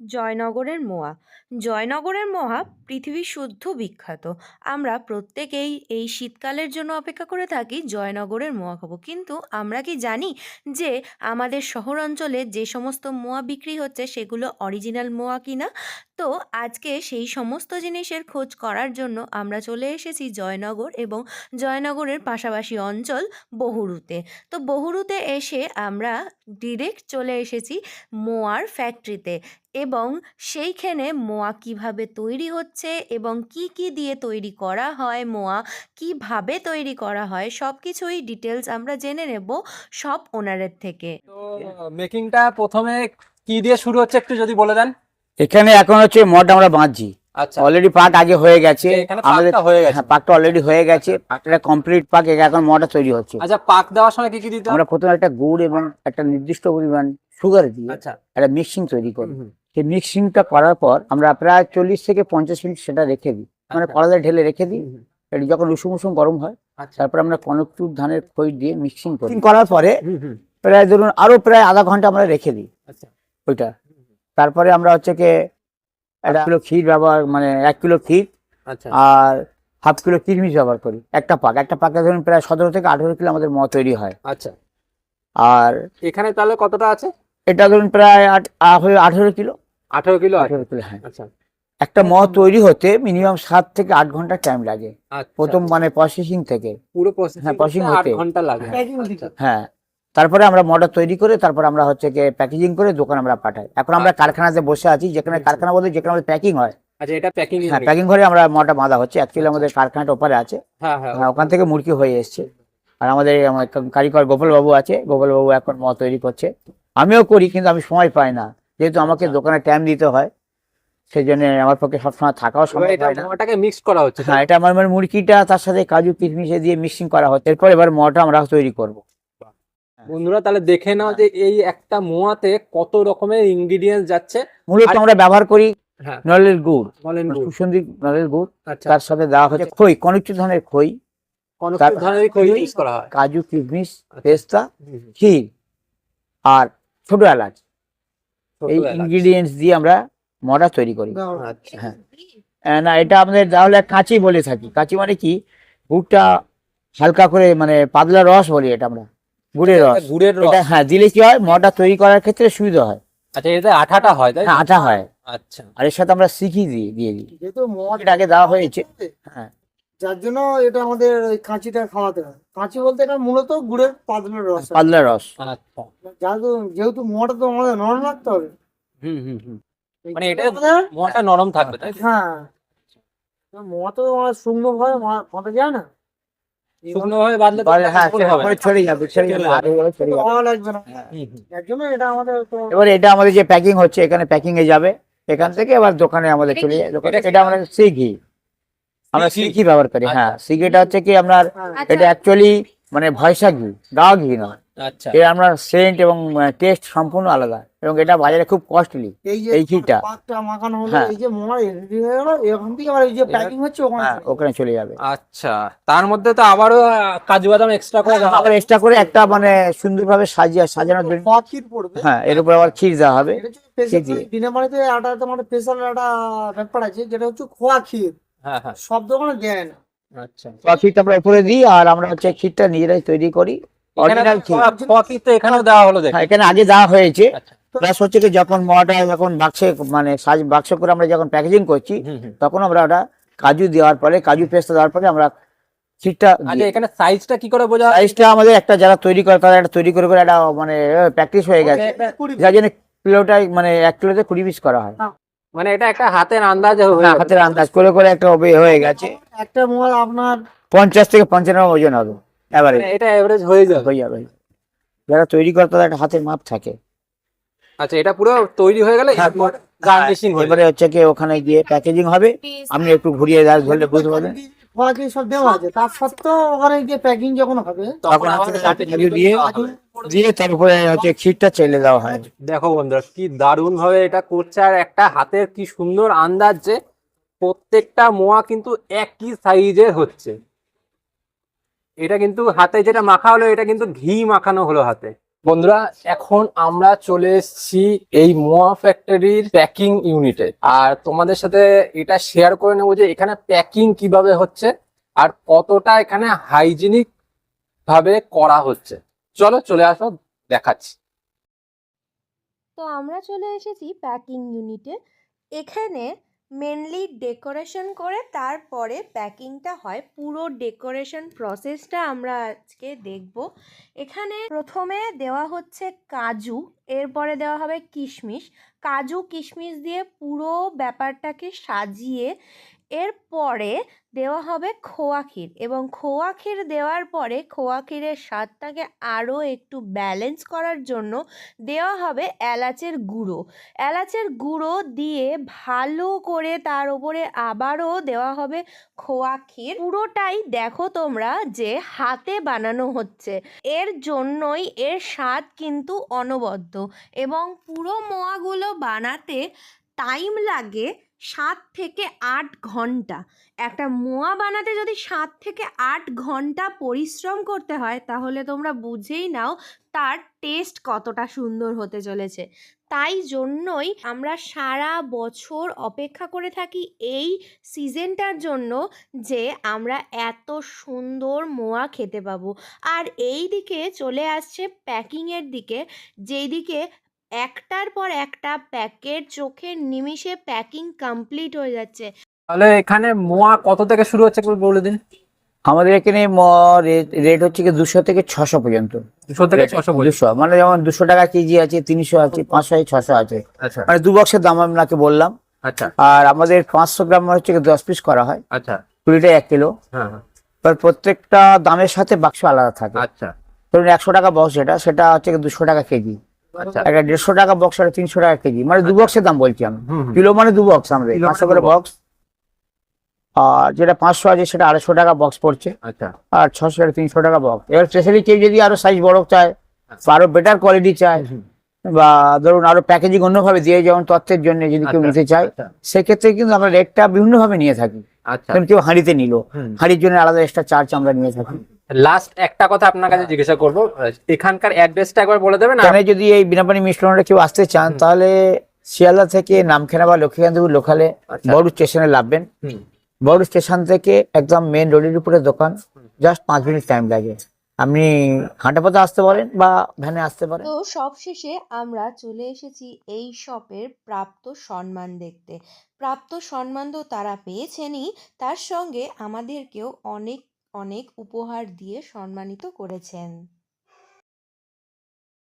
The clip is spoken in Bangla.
জয়নগরের মোয়া। জয়নগরের মোয়া পৃথিবী শুদ্ধ বিখ্যাত। আমরা প্রত্যেকেই এই শীতকালের জন্য অপেক্ষা করে থাকি জয়নগরের মোয়া খাব। কিন্তু আমরা কি জানি যে আমাদের শহর অঞ্চলে যে সমস্ত মোয়া বিক্রি হচ্ছে সেগুলো অরিজিনাল মোয়া কিনা? তো আজকে সেই সমস্ত জিনিসের খোঁজ করার জন্য আমরা চলে এসেছি জয়নগর এবং জয়নগরের পাশাপাশি অঞ্চল বহুরুতে। তো বহুরুতে এসে আমরা ডিরেক্ট চলে এসেছি মোয়ার ফ্যাক্টরিতে এবং সেইখানে মোয়া কীভাবে তৈরি হচ্ছে এবং কি কি দিয়ে তৈরি করা হয়, মোয়া কীভাবে তৈরি করা হয় সব কিছুই ডিটেলস আমরা জেনে নেব সব ওনারের থেকে। মেকিংটা প্রথমে কি দিয়ে শুরু হচ্ছে একটু যদি বলে দেন? এখানে এখন হচ্ছে মড আমরা বাঁধছি। আচ্ছা। অলরেডি পার্ট আগে হয়ে গেছে। আমাদের পাকটা অলরেডি হয়ে গেছে। পাকটা কমপ্লিট পাক এখন মডটা তৈরি হচ্ছে। আচ্ছা পাক দেওয়ার সময় কি কি দিতে আমরা প্রথমে একটা গুড় এবং একটা নির্দিষ্ট পরিমাণ সুগার দিয়ে আচ্ছা। একটা মিক্সিং তৈরি করি। সেই মিক্সিংটা করার পর আমরা প্রায় চল্লিশ থেকে পঞ্চাশ মিনিট সেটা রেখে দিই। মানে আচ্ছা। কড়াতে ঢেলে রেখে দিই। এটা যখন উষুম উষুম গরম হয় আচ্ছা। তারপর আমরা কনকচুর ধানের খই দিয়ে মিক্সিং করি। করার পরে। প্রায় ধরুন আরও প্রায় আধা ঘণ্টা আমরা রেখে দিই। আচ্ছা। ওইটা। তারপরে আমরা হচ্ছে কি এক কিলো ক্ষীর ব্যবহার মানে এক কিলো ক্ষীর আচ্ছা। আর হাফ কিলো কিশমিশ ব্যবহার করি একটা পাক। একটা পাকে ধরুন প্রায় সতেরো থেকে আঠেরো কিলো আমাদের মদ তৈরি হয়। আচ্ছা। আর এখানে তাহলে কতটা আছে? এটা ধরুন প্রায় আঠেরো কিলো। আঠারো কিলো আঠেরো কিলো হ্যাঁ। আচ্ছা। একটা মদ তৈরি হতে মিনিমাম সাত থেকে আট ঘণ্টা টাইম লাগে। আচ্ছা। প্রথম মানে প্রসেসিং থেকে। পুরো প্রসেসিং হ্যাঁ, আট হতে। ঘণ্টা লাগে। হ্যাঁ। তারপরে আমরা মডেল তৈরি করে তারপর আমরা হচ্ছে কি প্যাকেজিং করে দোকান আমরা পাঠাই। এখন আমরা আচ্ছা। কারখানাতে বসে আছি যেখানে কারখানা বলতে যেখানে আমাদের প্যাকিং হয়। আচ্ছা এটা প্যাকিং হ্যাঁ প্যাকিং ঘরে আমরা মডটা বাঁধা হচ্ছে। অ্যাকচুয়ালি আমাদের কারখানাটা ওপারে আছে। হ্যাঁ হ্যাঁ। হ্যাঁ, ওখান থেকে মুরগি হয়ে এসছে। আর আমাদের কারিগর গোপাল বাবু আছে। গোপাল বাবু এখন মদ তৈরি করছে। আমিও করি কিন্তু আমি সময় পাই না। যেহেতু আমাকে আচ্ছা। দোকানে টাইম দিতে হয় সেই জন্য আমার পক্ষে সবসময় থাকাও সম্ভব হয় না। মোয়াটাকে মিক্স করা হচ্ছে। হ্যাঁ এটা আমার মানে মুরগিটা তার সাথে কাজু কিশমিশে দিয়ে মিক্সিং করা হচ্ছে। এরপর এবার মটা আমরা তৈরি করব। বন্ধুরা তাহলে দেখে নাও যে এই একটা মোয়াতে কত রকমের ইনগ্রিডিয়েন্টস যাচ্ছে। মূলত আমরা ব্যবহার করি হ্যাঁ। নলের গুড়। সুসন্ধি নলের গুড়। আচ্ছা। তার সাথে দেওয়া হচ্ছে খই কনিক ধরনের খই। কোন তার- ধরনের খই খই- ইউজ করা হয়। কাজু কিশমিশ আচ্ছা। পেস্তা। ক্ষীর আর ছোট এলাচ। এই ইনগ্রিডিয়েন্টস দিয়ে আমরা মডা তৈরি করি। আচ্ছা। হ্যাঁ। না এটা আমাদের তাহলে কাঁচি বলে থাকি। কাঁচি মানে কি? গুড়টা হালকা করে মানে পাতলা রস বলি এটা আমরা। গুড়ের রস। গুড়ের রস। এটা হ্যাঁ দিলে কি হয় মডা তৈরি করার ক্ষেত্রে সুবিধা হয়। আচ্ছা এতে আঠাটা হয় তাই? হ্যাঁ হয়। আচ্ছা। আর এর সাথে আমরা শিখি দিই দিয়ে দিই। যেহেতু মদ আগে দেওয়া হয়েছে। হ্যাঁ। যার জন্য এটা আমাদের ওই কাঁচিটা খাওয়াতে হয়। কাঁচি বলতে এটা মূলত গুড়ের পাতলা রস। আর কি। পাতলা রস। আচ্ছা। যেহেতু যেহেতু মোয়াটা তো আমাদের নরম রাখতে হবে। হুম হুম হুম। মানে এটা মোয়াটা নরম থাকবে তাই হ্যাঁ। মোয়া তো আমার শুকনো ভাবে মাথা যায় না? বাঁধলে ছড়ে যাবে ছড়ে যাবে লাগবে না। এটা আমাদের এবার এটা আমাদের যে প্যাকিং হচ্ছে এখানে প্যাকিং এ যাবে এখান থেকে আবার দোকানে আমাদের চলে যায় এটা আমাদের আমরা? সিঘি ব্যবহার করি হ্যাঁ। সিঘিটা হচ্ছে কি আপনার হ্যাঁ, এটা অ্যাকচুয়ালি মানে ভয়সা ঘি গা ঘি নয়। আচ্ছা। এর আমরা সেন্ট এবং টেস্ট সম্পূর্ণ আলাদা এবং এটা বাজারে খুব কস্টলি এই যে এই ঘিটা। পাকটা মাখানো হলো হ্যাঁ। এই যে মোয়া রেডি হয়ে গেল এখান থেকে আবার এই যে প্যাকিং হচ্ছে ওখানে হ্যাঁ চলে ওখানে চলে যাবে। আচ্ছা তার মধ্যে তো আবারও কাজু বাদাম এক্সট্রা করে আবার এক্সট্রা করে একটা মানে সুন্দরভাবে সাজিয়ে সাজানোর। জন্য খোয়া ক্ষীর পড়বে। হ্যাঁ এর উপর আবার ক্ষীর দেওয়া হবে। খেয়ে একটা তোমার স্পেশাল একটা ব্যাপার আছে যেটা হচ্ছে খোয়া ক্ষীর। হ্যাঁ হ্যাঁ। সব দোকানে দেয় না। আচ্ছা। বা ক্ষীরটা আমরা উপরে দিই আর আমরা হচ্ছে ক্ষীরটা নিজেরাই তৈরি করি। অরিজিনাল কফি তো এখানেও দেওয়া হলো দেখ। হ্যাঁ, এখানে আগে দেওয়া হয়েছে। আচ্ছা। প্লাস হচ্ছে কি যখন মটা যখন বাক্সে মানে সাজ বাক্স করে আমরা যখন প্যাকেজিং করছি। তখন আমরা ওটা কাজু দেওয়ার পরে কাজু পেস্ট দেওয়ার পরে আমরা ক্ষীরটা আচ্ছা এখানে সাইজটা কি করে বোঝা সাইজটা আমাদের একটা যারা তৈরি করে তারা একটা তৈরি করে করে একটা মানে প্র্যাকটিস হয়ে গেছে। যার জন্য কিলোটাই মানে এক কিলোতে কুড়ি পিস করা হয়। মানে এটা একটা হাতের আন্দাজ হয়ে হ্যাঁ। হাতের আন্দাজ। করে করে একটা হয়ে গেছে। একটা মোবাইল আপনার পঞ্চাশ থেকে পঞ্চান্ন ওজন হবে। এবারে মানে এটা এভারেজ হয়ে যাবে। হয়ে যাবে। যারা তৈরি করে তাদের একটা হাতের মাপ থাকে। আচ্ছা এটা পুরো তৈরি হয়ে গেলে হ্যাঁ, গার্নিশিং হয়ে এবারে হচ্ছে কি ওখানে গিয়ে প্যাকেজিং হবে। আপনি একটু ঘুরিয়ে ধরলে বুঝতে পারবেন। খোয়া সব দেওয়া আছে। তার সত্ত্বেও ওখানে যে প্যাকিং যখন হবে তখন দিয়ে দিয়ে তারপরে হচ্ছে ক্ষীরটা চেলে দেওয়া হয়। দেখো বন্ধুরা কি দারুণ ভাবে এটা করছে। আর একটা হাতের কি সুন্দর আন্দাজ যে প্রত্যেকটা মোয়া কিন্তু একই সাইজের হচ্ছে। এটা কিন্তু হাতে যেটা মাখা হলো এটা কিন্তু ঘি মাখানো হলো হাতে। বন্ধুরা এখন আমরা চলে এসেছি এই মোয়া ফ্যাক্টরির প্যাকিং ইউনিটে। আর তোমাদের সাথে এটা শেয়ার করে নেব যে এখানে প্যাকিং কীভাবে হচ্ছে আর কতটা এখানে হাইজিনিক ভাবে করা হচ্ছে। চলো চলে আসো দেখাচ্ছি। তো আমরা চলে এসেছি প্যাকিং ইউনিটে। এখানে মেনলি ডেকোরেশন করে তারপরে প্যাকিংটা হয়। পুরো ডেকোরেশন প্রসেসটা আমরা আজকে দেখব। এখানে প্রথমে দেওয়া হচ্ছে কাজু, এরপরে দেওয়া হবে কিশমিশ। কাজু, কিশমিশ দিয়ে পুরো ব্যাপারটাকে সাজিয়ে এরপরে দেওয়া হবে খোয়া ক্ষীর এবং খোয়া ক্ষীর দেওয়ার পরে খোয়া ক্ষীরের স্বাদটাকে আরও একটু ব্যালেন্স করার জন্য দেওয়া হবে এলাচের গুঁড়ো। এলাচের গুঁড়ো দিয়ে ভালো করে তার উপরে আবারও দেওয়া হবে খোয়া ক্ষীর। পুরোটাই দেখো তোমরা যে হাতে বানানো হচ্ছে। এর জন্যই এর স্বাদ কিন্তু অনবদ্য এবং পুরো মোয়াগুলো বানাতে টাইম লাগে সাত থেকে আট ঘণ্টা। একটা মোয়া বানাতে যদি সাত থেকে আট ঘণ্টা পরিশ্রম করতে হয়, তাহলে তোমরা বুঝেই নাও তার টেস্ট কতটা সুন্দর হতে চলেছে। তাই জন্যই আমরা সারা বছর অপেক্ষা করে থাকি এই সিজনটার জন্য যে আমরা এত সুন্দর মোয়া খেতে পাবো। আর এই দিকে চলে আসছে প্যাকিংয়ের দিকে যেই দিকে একটার পর একটা প্যাকেট চোখের নিমিষে প্যাকিং কমপ্লিট হয়ে যাচ্ছে। তাহলে এখানে মোয়া কত থেকে শুরু হচ্ছে একটু বলে দিন? আমাদের এখানে রেট হচ্ছে কি দুশো থেকে ছশো পর্যন্ত। দুশো থেকে ছশো দুশো মানে যেমন দুশো টাকা কেজি আছে তিনশো আছে পাঁচশো আছে ছশো আছে। আচ্ছা। মানে দু বক্সের দাম আপনাকে বললাম। আচ্ছা। আর আমাদের পাঁচশো গ্রাম হচ্ছে কি দশ পিস করা হয়। আচ্ছা। কুড়িটা এক কিলো। হ্যাঁ হ্যাঁ, প্রত্যেকটা দামের সাথে বাক্স আলাদা থাকে। আচ্ছা। ধরুন একশো টাকা বক্স যেটা সেটা হচ্ছে দুশো টাকা কেজি। আচ্ছা একটা দেড়শো টাকা বক্স আর তিনশো টাকা কেজি। মানে দু বক্সের দাম বলছি আমি। কিলো মানে দু বক্স আমাদের। মানে পাঁচশো করে বক্স আর যেটা পাঁচশো আছে সেটা আড়াইশো টাকা বক্স পড়ছে। আচ্ছা। আর ছশো টাকা তিনশো টাকা বক্স এবার স্পেশালি কেউ যদি আরও সাইজ বড় চায় বা আরও বেটার কোয়ালিটি চায় বা ধরুন আরও প্যাকেজিং অন্যভাবে দিয়ে যেমন তথ্যের জন্য যদি কেউ আচ্ছা, নিতে চায় আচ্ছা, সেক্ষেত্রে কিন্তু আমরা রেটটা বিভিন্ন ভাবে নিয়ে থাকি। আচ্ছা। কেউ হাঁড়িতে নিল। হাঁড়ির জন্য আলাদা এক্সট্রা চার্জ আমরা নিয়ে থাকি। লাস্ট একটা কথা আপনার কাছে জিজ্ঞাসা করব এখানকার অ্যাড্রেসটা একবার বলে দেবেন এখানে যদি এই বিনাপানি মিশ্রণটা কেউ আসতে চান তাহলে শিয়ালদা থেকে নামখানা বা লক্ষ্মীকান্তপুর লোকালে আচ্ছা। বড় স্টেশনে হুম, বড় স্টেশন থেকে একদম মেন রোডের উপরে দোকান জাস্ট পাঁচ মিনিট টাইম লাগে। আপনি হাঁটা পথে আসতে পারেন বা ভ্যানে আসতে পারেন। তো সবশেষে আমরা চলে এসেছি এই শপের প্রাপ্ত সম্মান দেখতে। প্রাপ্ত সম্মান তো তারা পেয়েছেনই তার সঙ্গে আমাদেরকেও অনেক অনেক উপহার দিয়ে সম্মানিত করেছেন।